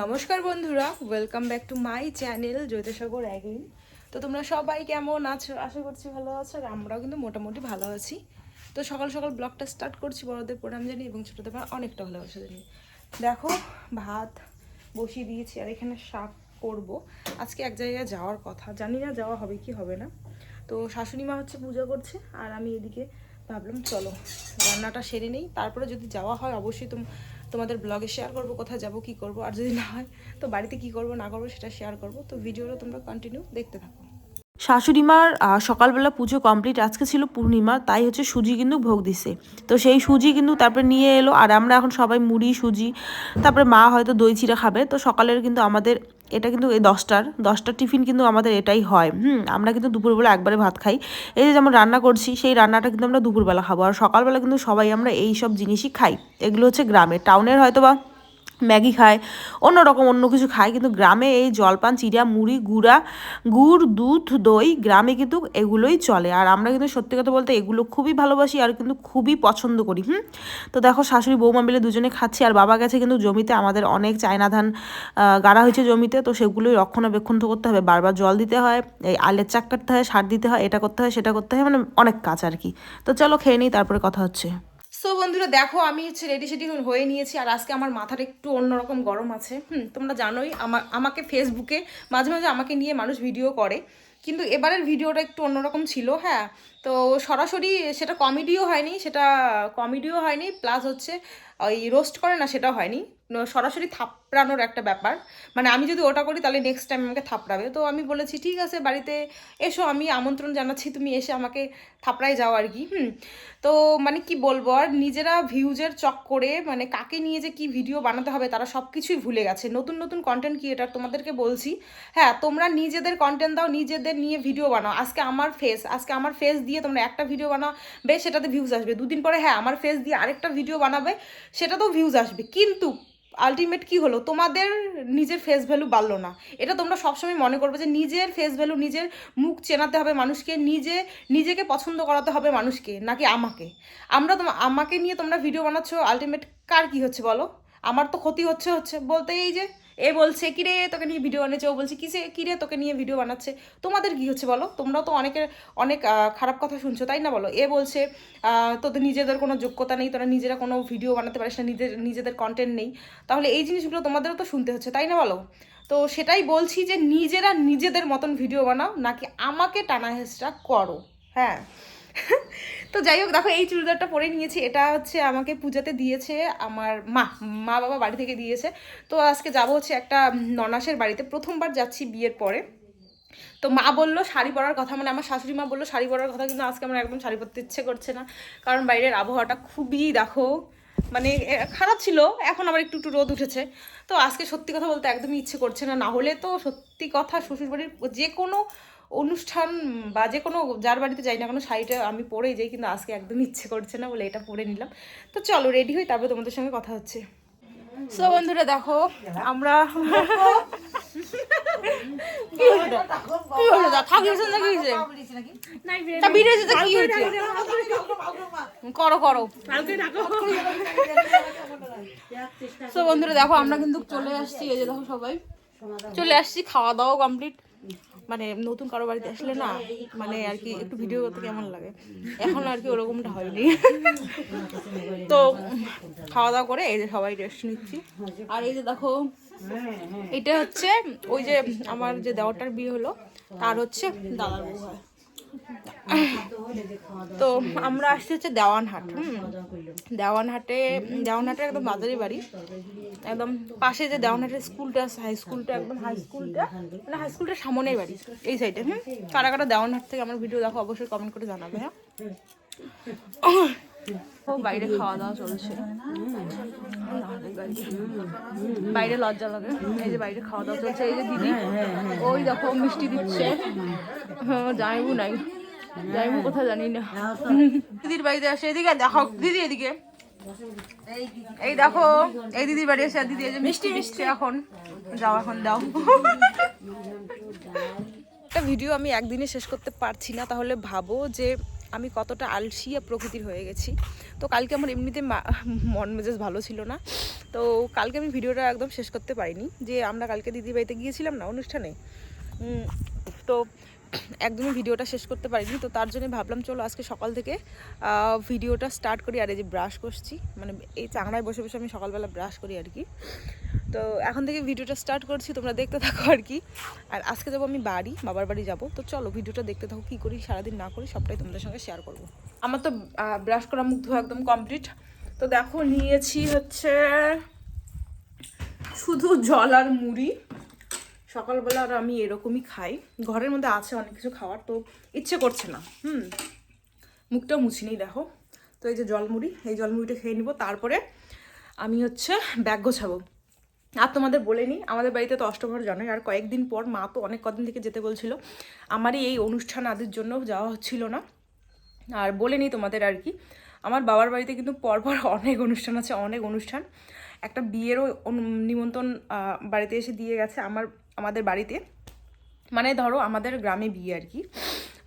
নমস্কার বন্ধুরা welcome back to my channel Jyotisagar again তো তোমরা সবাই কেমন আছো? আশা করছি ভালো আছো, আর আমরাও কিন্তু মোটামুটি ভালো আছি। তো সকাল সকাল ব্লগটা স্টার্ট করছি বড়দের প্রণাম জানি এবং ছোটোদের অনেকটা ভালোবাসা জানি দেখো, ভাত বসিয়ে দিয়েছি, আর এখানে শাক করব। আজকে এক জায়গায় যাওয়ার কথা, জানি না যাওয়া হবে কি হবে না। তো শাশুড়ি মা হচ্ছে পূজা করছে, আর আমি এদিকে ভাবলাম, চলো, রান্নাটা সেরে নেই। তারপরে যদি যাওয়া হয়, অবশ্যই তোম তোমাদের ব্লগে শেয়ার করব, কোথায় যাব, কি করব, আর যদি না হয়, তো বাড়িতে কি করব, না করব, সেটা শেয়ার করব। তো ভিডিওটা তোমরা কন্টিনিউ দেখতে থাকো। শাশুড়ি মার সকালবেলা পুজো কমপ্লিট আজকে ছিল পূর্ণিমা, তাই হচ্ছে সুজি কিন্তু ভোগ দিছে। তো সেই সুজি কিন্তু তারপরে নিয়ে এলো, আর আমরা এখন সবাই মুড়ি, সুজি, তারপরে মা হয়তো দই, চিড়া খাবে, তো সকালের কিন্তু আমাদের, এটা কিন্তু এই দশটার দশটার টিফিন কিন্তু আমাদের এটাই হয়। হুম, আমরা কিন্তু দুপুরবেলা একবারে ভাত খাই। এই যে যেমন রান্না করছি, সেই রান্নাটা কিন্তু আমরা দুপুরবেলা খাব, আর সকালবেলা কিন্তু সবাই আমরা এই সব জিনিসই খাই। এগুলো হচ্ছে গ্রামে। টাউনের হয়তো বা ম্যাগি খায়, অন্য রকম অন্য কিছু খায়, কিন্তু গ্রামে এই জলপান চিড়া মুড়ি, গুড়া, গুড়, দুধ, দই, গ্রামে কিন্তু এগুলোই চলে। আর আমরা কিন্তু সত্যি কথা বলতে এগুলো খুবই ভালোবাসি আর কিন্তু খুবই পছন্দ করি, হুম? তো দেখো, শাশুড়ি, বৌমা মিলে দুজনে খাচ্ছি আর বাবা গেছে কিন্তু জমিতে, আমাদের অনেক চায়না ধান গাড়া হয়েছে জমিতে, তো সেগুলোই রক্ষণাবেক্ষণ করতে হবে। বারবার জল দিতে হয়, এই আলের চাক কাটতে হয়, সার দিতে হয়, এটা করতে হয়, সেটা করতে হয় মানে অনেক কাজ আর কি। তো চলো খেয়ে নিই, তারপরে কথা হচ্ছে। সো বন্ধুরা, দেখো, আমি হচ্ছে রেডি সেডি হয়ে নিয়েছি, আর আজকে আমার মাথাটা একটু অন্যরকম গরম আছে। হুম, তোমরা জানোই আমার আমাকে ফেসবুকে মাঝে মাঝে আমাকে নিয়ে মানুষ ভিডিও করে। কিন্তু এবারের ভিডিওটা একটু অন্যরকম ছিল হ্যাঁ। তো সরাসরি সেটা কমেডিও হয়নি, সেটা কমেডিও হয়নি প্লাস হচ্ছে, ওই রোস্ট করে না, সেটা হয়নি। সরাসরি থাপড়ানোর একটা ব্যাপার। মানে আমি যদি ওটা করি, তাহলে নেক্সট টাইম আমাকে থাপড়াবে। তো আমি বলেছি, ঠিক আছে, বাড়িতে এসো, আমি আমন্ত্রণ জানাচ্ছি, তুমি এসে আমাকে থাপড়ায় যাও আর কি। হুম, তো মানে কি বলব আর, নিজেরা ভিউজের চক করে মানে কাকে নিয়ে যে কি ভিডিও বানাতে হবে, তারা সব কিছুই ভুলে গেছে। নতুন নতুন কন্টেন্ট ক্রিয়েটার তোমাদেরকে বলছি হ্যাঁ তোমরা নিজেদের কন্টেন্ট দাও, নিজেদের নিয়ে ভিডিও বানাও। আজকে আমার ফেস আজকে আমার ফেস দিয়ে তোমরা একটা ভিডিও বানাও, বেশ, সেটাতে ভিউজ আসবে। দুদিন পরে হ্যাঁ আমার ফেস দিয়ে আরেকটা ভিডিও বানাবে, সেটাতেও ভিউজ আসবে। কিন্তু আলটিমেট কি হলো? তোমাদের নিজের ফেস ভ্যালু বাড়লো না। এটা তোমরা সবসময় মনে করবে যে নিজের ফেস ভ্যালু নিজের মুখ চেনাতে হবে মানুষকে, নিজে, নিজেকে পছন্দ করাতে হবে মানুষকে, নাকি আমাকে? আমরা তোমা, আমাকে নিয়ে তোমরা ভিডিও বানাচ্ছ আলটিমেট কার কি হচ্ছে বলো? আমার তো ক্ষতি হচ্ছে হচ্ছে বলতে এই যে এ বলছে, কিরে, তোকে নিয়ে ভিডিও বানাচ্ছে। ও বলছে, কিসে? কিরে, তোকে নিয়ে ভিডিও বানাচ্ছে? তোমাদের কি হচ্ছে বলো? তোমরাও তো অনেকের, অনেক খারাপ কথা শুনছো, তাই না বলো? এ বলছে তোদের নিজেদের কোনো যোগ্যতা নেই, তোরা নিজেরা কোনো ভিডিও বানাতে পারিস না, নিজের, নিজেদের কন্টেন্ট নেই। তাহলে এই জিনিসগুলো তোমাদেরও তো শুনতে হচ্ছে, তাই না বলো? তো সেটাই বলছি যে, নিজেরা নিজেদের মতন ভিডিও বানাও, নাকি আমাকে টানা হেসটা করো? হ্যাঁ। তো যাই হোক, দেখো এই চুড়িদারটা পরে নিয়েছি। এটা হচ্ছে আমাকে পূজাতে দিয়েছে আমার মা মা বাবা বাড়ি থেকে দিয়েছে। তো আজকে যাব হচ্ছে একটা ননাসের বাড়িতে। প্রথমবার যাচ্ছি বিয়ের পরে। তো মা বলল শাড়ি পরার কথা মানে আমার শাশুড়ি মা বলল শাড়ি পরার কথা, কিন্তু আজকে আমার একদম শাড়ি পরতে ইচ্ছে করছে না। কারণ বাইরের আবহাওয়াটা খুবই, দেখো মানে খারাপ ছিল। এখন আবার একটু একটু রোদ উঠেছে। তো আজকে সত্যি কথা বলতে একদমই ইচ্ছে করছে না। না হলে তো সত্যি কথা, শ্বশুরবাড়ির যে কোনো অনুষ্ঠান বা যে কোনো যার বাড়িতে যাই না কোনো শাড়িটা আমি পরেই যাই, কিন্তু আজকে একদম ইচ্ছে করছে না বলে এটা পরে নিলাম। তো চলো রেডি হই, তারপরে তোমাদের সঙ্গে কথা হচ্ছে। সো বন্ধুরা দেখো, আমরা? করো করো। দেখো, আমরা কিন্তু চলে আসছি, এই যে দেখো সবাই। চলে আসছি, খাওয়া দাওয়া কমপ্লিট মানে নতুন কারও বাড়িতে আসলে না মানে আর কি একটু ভিডিও করতে কেমন লাগে। এখন আর কি ওরকমটা হয়নি। তো খাওয়া দাওয়া করে এই যে সবাই রেস্ট নিচ্ছি। আর এই যে দেখো, এটা হচ্ছে ওই যে আমার যে দেওয়াটার বিয়ে হলো, তার হচ্ছে দাদার বউ হয়। তো আমরা আসছি হচ্ছে দেওয়ানহাট। হুম দেওয়ানহাটে, দেওয়ানহাটের একদম বাজারি বাড়ি। একদম পাশে যে দেওয়ানহাটের স্কুলটা আছে হাই স্কুলটা একদম হাই স্কুলটা মানে হাই স্কুলটার সামনেই বাড়ি, এই সাইডে হুম? কারা কারা দেওয়ানহাট থেকে আমার ভিডিও দেখো, অবশ্যই কমেন্ট করে জানাবে হ্যাঁ? ও বাইরে খাওয়া দাওয়া চলছে। বাইরে লজ্জা লাগে। এই যে বাইরে খাওয়া দাওয়া চলছে এই যে দিদি ওই দেখো মিষ্টি দিচ্ছে। হ্যাঁ যাইবু নাই। যাইবু কোথায় জানি না। দিদির বাড়িতে আসে এদিকে দেখো দিদি এদিকে। এই দেখো এই দিদির বাড়ি এসে দিদি এই যে মিষ্টি মিষ্টি এখন। যাও এখন দাও। একটা ভিডিও আমি একদিনে শেষ করতে পারছি না তাহলে ভাবো যে আমি কতটা আলসিয়া প্রকৃতির হয়ে গেছি। তো কালকে আমার এমনিতে মন মেজাজ ভালো ছিল না। তো কালকে আমি ভিডিওটা একদম শেষ করতে পারিনি। যে আমরা কালকে দিদির বাড়িতে গিয়েছিলাম না অনুষ্ঠানে? তো একদমই ভিডিওটা শেষ করতে পারিনি। তো তার জন্য ভাবলাম, চলো আজকে সকাল থেকে ভিডিওটা স্টার্ট করি আর এই যে ব্রাশ করছি। মানে এই চাংড়ায় বসে বসে আমি সকালবেলা ব্রাশ করি আর কি। তো এখন থেকে ভিডিওটা স্টার্ট করছি, তোমরা দেখতে থাকো আর কি। আর আজকে যাব আমি বাড়ি, বাবার বাড়ি যাব। তো চলো ভিডিওটা দেখতে থাকো, কী করি, সারাদিন না করি, সবটাই তোমাদের সঙ্গে শেয়ার করব। আমার তো ব্রাশ করা মুখ ধোয়া একদম কমপ্লিট তো দেখো, নিয়েছি হচ্ছে শুধু জল আর মুড়ি। সকালবেলা আর আমি এরকমই খাই। ঘরের মধ্যে আছে অনেক কিছু খাওয়ার, তো ইচ্ছে করছে না। হুম মুখটাও মুছিনি, দেখো। তো এই যে জলমুড়ি এই জলমুড়িটা খেয়ে নিব। তারপরে আমি হচ্ছে ব্যাগ গোছাবো। আর তোমাদের বলে নিই, আমাদের বাড়িতে তো অষ্টমর জানোই আর কয়েকদিন পর মা তো অনেক কদিন থেকে যেতে বলছিল। আমারই এই অনুষ্ঠান আদির জন্য যাওয়া হচ্ছিল না। আর বলে নিই তোমাদের আর কি, আমার বাবার বাড়িতে কিন্তু পরপর অনেক অনুষ্ঠান আছে, অনেক অনুষ্ঠান। একটা বিয়েরও নিমন্ত্রণ বাড়িতে এসে দিয়ে গেছে আমার, আমাদের বাড়িতে। মানে ধরো আমাদের গ্রামে বিয়ে আর কি।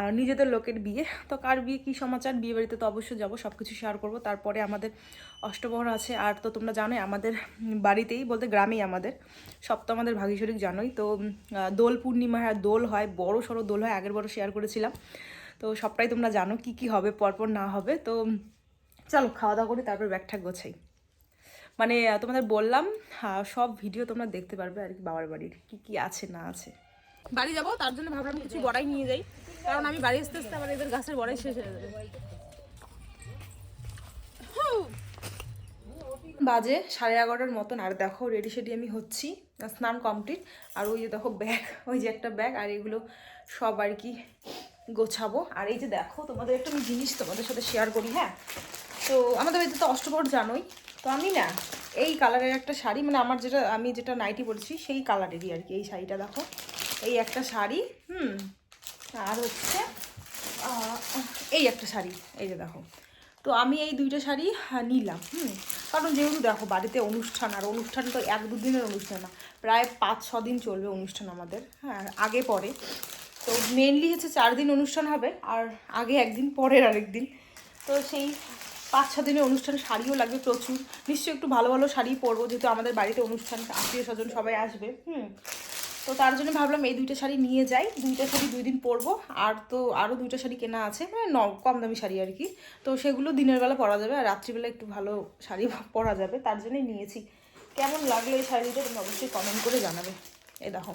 আর নিজেদের লোকের বিয়ে। তো কার বিয়ে, কী সমাচার? বিয়ে বাড়িতে তো অবশ্যই যাব সব কিছু শেয়ার করব। তারপরে আমাদের অষ্টপ্রহর আছে। আর তো তোমরা জানোই, আমাদের বাড়িতেই বলতে গ্রামেই আমাদের। সব তো আমাদের ভাগীশরিক জানোই। তো দোল পূর্ণিমা, হয়, দোল হয়, বড় সড়ো দোল হয়, আগের বড় শেয়ার করেছিলাম। তো সবটাই তোমরা জানো, কি কি হবে, পরপর না হবে। তো, চলো খাওয়া দাওয়া করি তারপর ব্যাগ ঠ্যাগ গোছাই। মানে তোমাদের বললাম সব ভিডিও তোমরা দেখতে পারবে আর কি, বাবার বাড়ির, কি কি আছে, না আছে। বাড়ি যাব, তার জন্য ভাবলাম কিছু বড়াই নিয়ে যাই। কারণ আমি বাড়ি আসতে আসতে আমার এদের গাছের বড়াই শেষ হয়ে যাবে। বাজে সাড়ে এগারোটার মতন, আর দেখো রেডি সেডি আমি হচ্ছি। স্নান কমপ্লিট আর ওই যে দেখো ব্যাগ ওই যে একটা ব্যাগ আর এগুলো সব আর কি গোছাবো। আর এই যে দেখো, তোমাদের একটা আমি জিনিস তোমাদের সাথে শেয়ার করি হ্যাঁ? তো আমাদের বাড়িতে তো অষ্টপহর জানোই, তো আমি না এই কালারের একটা শাড়ি মানে আমার যেটা, আমি যেটা নাইটি পরেছি সেই কালারেরই আর কি, এই শাড়িটা দেখো। এই একটা শাড়ি, হুম আর হচ্ছে এই একটা শাড়ি, এই যে দেখো। তো আমি এই দুইটা শাড়ি নিলাম, হুম। কারণ যেহেতু দেখো বাড়িতে অনুষ্ঠান, আর অনুষ্ঠান তো এক দুদিনের অনুষ্ঠান না, প্রায় পাঁচ, ছ দিন চলবে অনুষ্ঠান আমাদের হ্যাঁ আগে পরে। তো মেনলি হচ্ছে চার দিন অনুষ্ঠান হবে, আর আগে একদিন, পরের আরেক দিন। তো সেই পাঁচ, ছ দিনের অনুষ্ঠান শাড়িও লাগবে প্রচুর। নিশ্চয়ই একটু ভালো ভালো শাড়ি পরবো, যেহেতু আমাদের বাড়িতে অনুষ্ঠান আত্মীয় স্বজন সবাই আসবে, হুম। তো তার জন্য ভাবলাম এই দুইটা শাড়ি নিয়ে যাই। দুইটা শাড়ি দুই দিন পরবো। আর তো আরও দুইটা শাড়ি কেনা আছে মানে ন কম দামি শাড়ি আর কি। তো সেগুলো দিনের বেলা পরা যাবে আর রাত্রিবেলা একটু ভালো শাড়ি পরা যাবে, তার জন্যই নিয়েছি। কেমন লাগল এই শাড়িটা তুমি অবশ্যই কমেন্ট করে জানাবে। এ দেখো।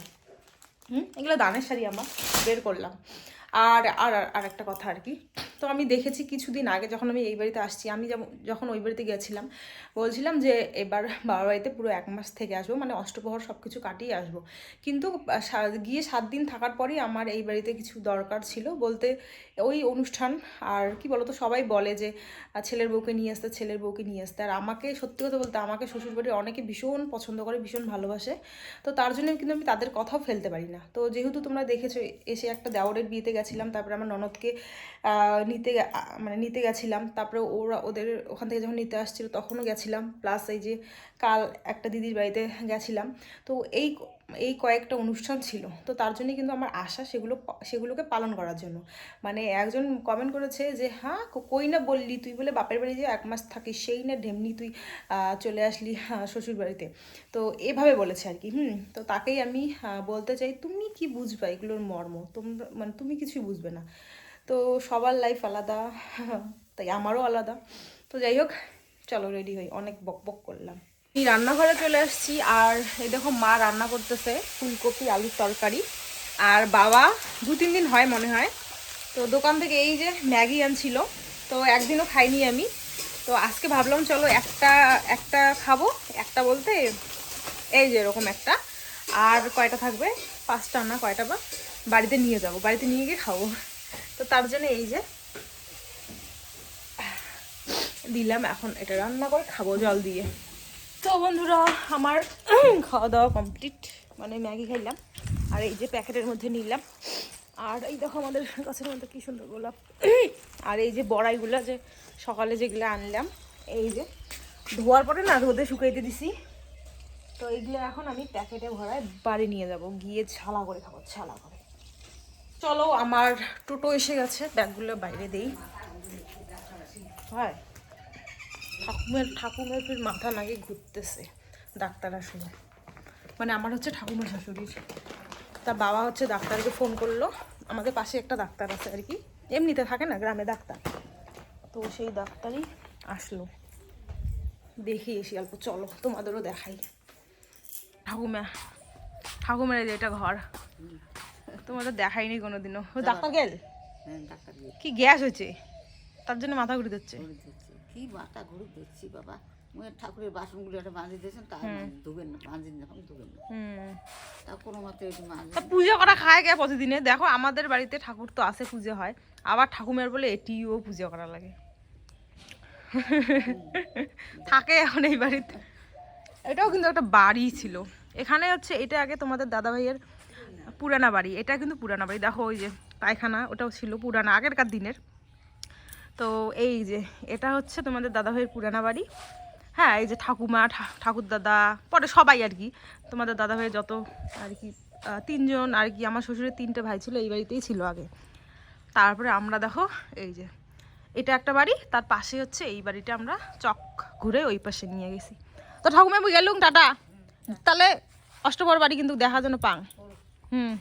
হুম, এগুলো দানের শাড়ি আমার, বের করলাম। আর আর আর একটা কথা আর কি। তো আমি দেখেছি কিছুদিন আগে যখন আমি এই বাড়িতে আসছি, আমি যখন ওই বাড়িতে গেছিলাম, বলছিলাম যে এবার বাবার বাড়িতে পুরো এক মাস থেকে আসব মানে অষ্টপ্রহর সব কিছু কাটিয়ে আসব। কিন্তু গিয়ে সাত দিন থাকার পরেই আমার এই বাড়িতে কিছু দরকার ছিল বলতে ওই অনুষ্ঠান আর কি বলতো, সবাই বলে যে ছেলের বউকে নিয়ে আসতে, ছেলের বউকে নিয়ে আসতে। আর আমাকে সত্যি কথা বলতে আমাকে শ্বশুরবাড়ির অনেকে ভীষণ পছন্দ করে, ভীষণ ভালোবাসে। তো তার জন্য কিন্তু আমি তাদের কথাও ফেলতে পারি না। তো যেহেতু তোমরা দেখেছ, এসে একটা দেওরের বিয়েতে গেছিলাম, তারপরে আমার ননদকে নিতে মানে নিতে গেছিলাম। তারপরে ওরা ওদের ওখান থেকে যখন নিতে আসছিল তখনও গেছিলাম। প্লাস এই যে কাল একটা দিদির বাড়িতে গেছিলাম। তো এই এই কয়েকটা অনুষ্ঠান ছিল। তো তার জন্য কিন্তু আমার আশা সেগুলো সেগুলোকে পালন করার জন্য। মানে একজন কমেন্ট করেছে যে হ্যাঁ কই না বললি তুই বলে বাপের বাড়ি যে এক মাস থাকিস, সেই না ঢেমনি তুই চলে আসলি শ্বশুর বাড়িতে। তো এভাবে বলেছে আর কি, হুম? তো তাকেই আমি বলতে চাই, তুমি কি বুঝবা এগুলোর মর্ম? তোমরা মানে তুমি কিছুই বুঝবে না। তো সবার লাইফ আলাদা। তাই আমারও আলাদা। তো যাই হোক, চলো রেডি হই। অনেক বক বক করলাম। এই রান্নাঘরে চলে আসছি। আর এই দেখো মা রান্না করতেছে ফুলকপি, আলুর তরকারি। আর বাবা দু তিন দিন হয় মনে হয়। তো দোকান থেকে এই যে ম্যাগি আনছিল। তো একদিনও খাইনি আমি। তো আজকে ভাবলাম চলো একটা একটা খাব। একটা বলতে এই যে এরকম একটা। আর কয়টা থাকবে? পাঁচটা না, কয়টা বা? বাড়িতে নিয়ে যাব। বাড়িতে নিয়ে গিয়ে খাব। তো তার জন্য এই যে দিলাম, এখন এটা রান্না করে খাব জল দিয়ে। তো বন্ধুরা, আমার খাওয়া দাওয়া কমপ্লিট মানে ম্যাগি খাইলাম, আর এই যে প্যাকেটের মধ্যে নিলাম। আর এই দেখো আমাদের গাছের মধ্যে কি সুন্দর গোলাপ। আর এই যে বড়াইগুলো যে সকালে যেগুলো আনলাম, এই যে ধোয়ার পরে না রোদে শুকাইতে দিছি। তো এইগুলো এখন আমি প্যাকেটে ভরায় বাড়ি নিয়ে যাব, গিয়ে ছালা করে খাব, ছালা চলো, আমার টোটো এসে গেছে, ব্যাগগুলো বাইরে দেই। হয়, ঠাকুমের ঠাকুমের ফির মাথা নাকি ঘুরতেছে ডাক্তার আসলে মানে আমার হচ্ছে ঠাকুমার শাশুড়ির তার বাবা হচ্ছে ডাক্তারকে ফোন করল। আমাদের পাশে একটা ডাক্তার আছে আর কি। এমনিতে থাকে না, গ্রামে ডাক্তার। তো সেই ডাক্তারই আসলো। দেখি এসি অল্প চলো, তোমাদেরও দেখাই। ঠাকুমা, ঠাকুমার এটা ঘর। তোমাদের দেখাইনি কোনোদিনও। ডাক্তার গেল? হ্যাঁ ডাক্তার গিয়ে কি গ্যাস হয়েছে? তার জন্য মাথা ঘুরে দিচ্ছে। দিচ্ছি। কি মাথা ঘুরে দিচ্ছি বাবা? মুয়ের ঠাকুরের বাসনগুলো একটা বাঁধি দিয়েছেন তা ধুবেন না বাঁধি যখন ধুবেন না। তা কোনো মতে তা পুজো করা খায় গে প্রতিদিনে? দেখো আমাদের বাড়িতে ঠাকুর তো আছে পুজো হয়। আবার ঠাকুমের বলে এটিও পুজো করা লাগে। থাকে এখন এই বাড়িতে। এটাও কিন্তু একটা বাড়ি ছিল। এখানে হচ্ছে এটা আগে তোমাদের দাদা ভাইয়ের পুরানা বাড়ি, এটা কিন্তু পুরানা বাড়ি। দেখো ওই যে পায়খানা, ওটাও ছিল পুরানা, আগেরকার দিনের। তো এই যে, এটা হচ্ছে তোমাদের দাদা ভাইয়ের পুরানা বাড়ি। হ্যাঁ এই যে ঠাকুমা ঠাকুর দাদা পরে সবাই আর কি। তোমাদের দাদা ভাইয়ের যত আর কি তিনজন আর কি, আমার শ্বশুরের তিনটে ভাই ছিল, এই বাড়িতেই ছিল আগে। তারপরে আমরা দেখো, এই যে, এটা একটা বাড়ি, তার পাশে হচ্ছে এই বাড়িটা আমরা চক ঘুরে ওই পাশে নিয়ে গেছি। তো ঠাকুমা গেলুম, টাটা। তাহলে অষ্টপর বাড়ি কিন্তু দেখা যেন পাং। হুম।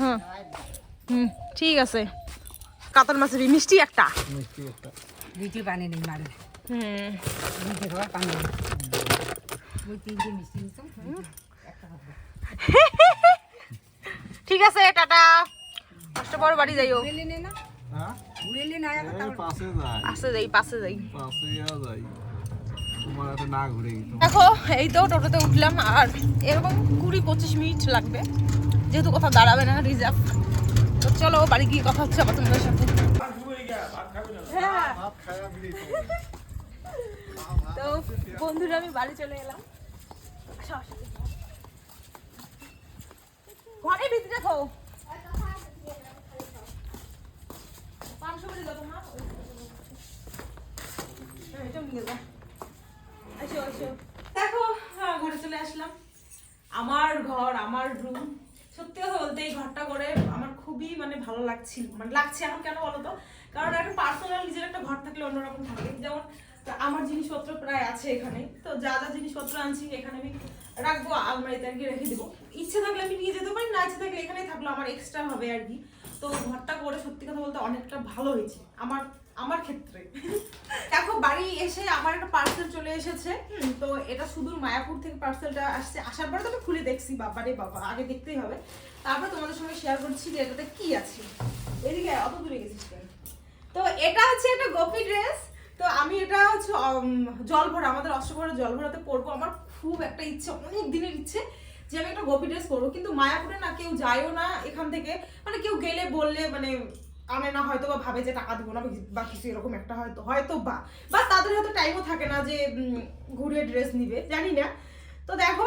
হুম। হুম ঠিক আছে। কাতল মাছের মিষ্টি একটা। মিষ্টি পানি নেই মারে। হুম। মিষ্টি খাবার পানি নেই? ওই তিনটে মিষ্টি নিতাম ঠিক আছে টাটা। অষ্টপর বাড়ি যাইও। ঘুরেলে নে না? হ্যাঁ? যাই। পাশে যাই পাশে যাই। দেখো এই তো টোটোতে উঠলাম আর এরকম কুড়ি পঁচিশ মিনিট লাগবে। যেহেতু কোথাও দাঁড়াবে না রিজার্ভ তো চলো বাড়ি গিয়ে কথা হচ্ছে আবার তোমাদের সাথে। হ্যাঁ। তো বন্ধুরা আমি বাড়ি চলে এলাম আসো, আসো। ঘরে ভিতরে দেখো পাঁচশো করে দেবো মা হ্যাঁ, এটাও নিয়ে যাও আসো আসো দেখো হ্যাঁ, ঘরে চলে আসলাম আমার ঘর আমার রুম সত্যি কথা বলতে এই ঘরটা করে আমার খুবই মানে ভালো লাগছিল মানে লাগছে এখন কেন বলো তো? কারণ একটা পার্সোনাল নিজের একটা ঘর থাকলে অন্যরকম থাকে। যেমন আমার জিনিসপত্র প্রায় আছে এখানে। তো যা যা জিনিসপত্র আনছি এখানে আমি রাখব, আলমারিতে আর কি রেখে দেবো। ইচ্ছে থাকলে আমি নিয়ে যেতে পারি, না ইচ্ছে থাকলে এখানেই থাকল। আমার এক্সট্রা হবে আর কি। তো ঘরটা করে সত্যি কথা বলতে অনেকটা ভালো হয়েছে। আমার আমার ক্ষেত্রে। দেখো বাড়ি এসে আমার একটা পার্সেল চলে এসেছে। তো এটা সুদূর মায়াপুর থেকে পার্সেলটা আসছে। আসার পরে তো আমি খুলে দেখছি বাবারে বাবা আগে দেখতেই হবে। তারপরে তোমাদের সঙ্গে শেয়ার করছি যে এটাতে কি আছে। এদিকে অত দূরে গেছিস তো এটা হচ্ছে একটা গোপি ড্রেস তো আমি এটা হচ্ছে জল ভরা আমাদের অষ্টভরা জল ভরাতে পরবো। আমার খুব একটা ইচ্ছে অনেক দিনের ইচ্ছে যে আমি একটা গোপি ড্রেস পরবো। কিন্তু মায়াপুরে না কেউ যায়ও না এখান থেকে। মানে কেউ গেলে বললে মানে আনে না হয়তো বা ভাবে যে টাকা দিব না বা কিছু- এরকম একটা হয়তো হয়তো বা বা তাদের হয়তো টাইমও থাকে না যে ঘুরে ড্রেস নিবে, জানি না। তো দেখো,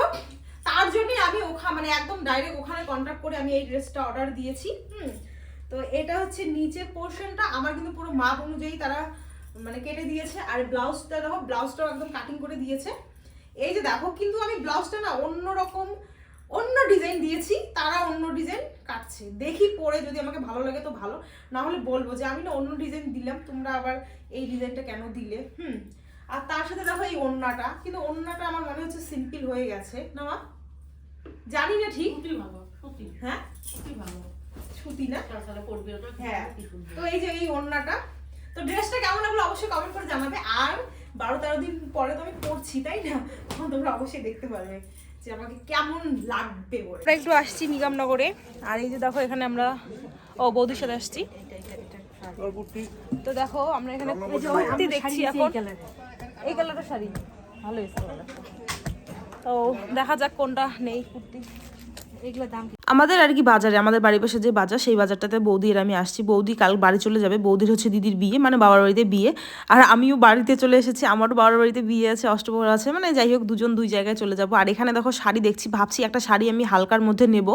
তার জন্যই আমি ওখা মানে একদম ডাইরেক্ট ওখানে কন্ট্যাক্ট করে আমি এই ড্রেসটা অর্ডার দিয়েছি, হুম। তো এটা হচ্ছে নিচের পোর্শনটা আমার কিন্তু পুরো মাপ অনুযায়ী তারা মানে কেটে দিয়েছে। আর ব্লাউজটা দেখো ব্লাউজটাও একদম কাটিং করে দিয়েছে। এই যে দেখো, কিন্তু আমি ব্লাউজটা না অন্য রকম অন্য ডিজাইন দিয়েছি তারা অন্য ডিজাইন কাটছে। দেখি পরে যদি আমাকে ভালো লাগে তো ভালো। না হলে বলব যে আমি না অন্য ডিজাইন দিলাম তোমরা আবার এই ডিজাইনটা কেন দিলে? হুম। আর তার সাথে দেখো এই ওন্নাটা কিন্তু ওন্নাটা আমার মনে হচ্ছে সিম্পল হয়ে গেছে। না মা? জানি না ঠিক। ভালো হ্যাঁ? সুতি না? হ্যাঁ। তো এই যে এই ওড়নাটা। তো ড্রেসটা কেমন লাগল অবশ্যই কমেন্ট করে জানাবে। আর বারো তেরো দিন পরে তো আমি পড়ছি তাই না? তখন তোমরা অবশ্যই দেখতে পারবে। যে আমাকে কেমন লাগবে বলে। আমরা একটু আসছি নিগমনগরে। আর এই যে দেখো এখানে আমরা ও বৌদির সাথে আসছি। তো দেখো আমরা এখানে কুর্তি দেখছি এখন। এই কালারটা শাড়ি। ভালো এসছে। তো দেখা যাক কোনটা নেই কুর্তি। আমাদের আর কি বাজারে, আমাদের বাড়ির পাশে যে বাজার, সেই বাজারটাতে বৌদি আমি আসছি। বৌদি কাল বাড়ি চলে যাবে, বৌদির হচ্ছে দিদির বিয়ে মানে বাবার বাড়িতে বিয়ে। আর আমিও বাড়িতে চলে এসেছি, আমারও বাবার বাড়িতে বিয়ে আছে, অষ্টপ্রহর আছে মানে যাই হোক দুজন দুই জায়গায় চলে যাব। আর এখানে দেখো শাড়ি দেখছি, ভাবছি একটা শাড়ি আমি হালকার মধ্যে নেব।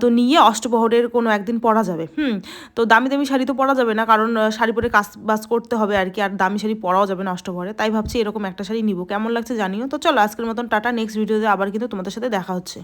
তো নিয়ে অষ্টপ্রহরের কোনো একদিন পরা যাবে, হুম? তো দামি দামি শাড়ি তো পরা যাবে না, কারণ শাড়ি পরে কাজ বাজ করতে হবে আর কি, আর দামি শাড়ি পরাও যাবে না অষ্টপ্রহরে। তাই ভাবছি এরকম একটা শাড়ি নিব। কেমন লাগছে জানিও? তো চলো আজকের মতন টাটা, নেক্সট ভিডিওতে আবার কিন্তু তোমাদের সাথে দেখা হচ্ছে।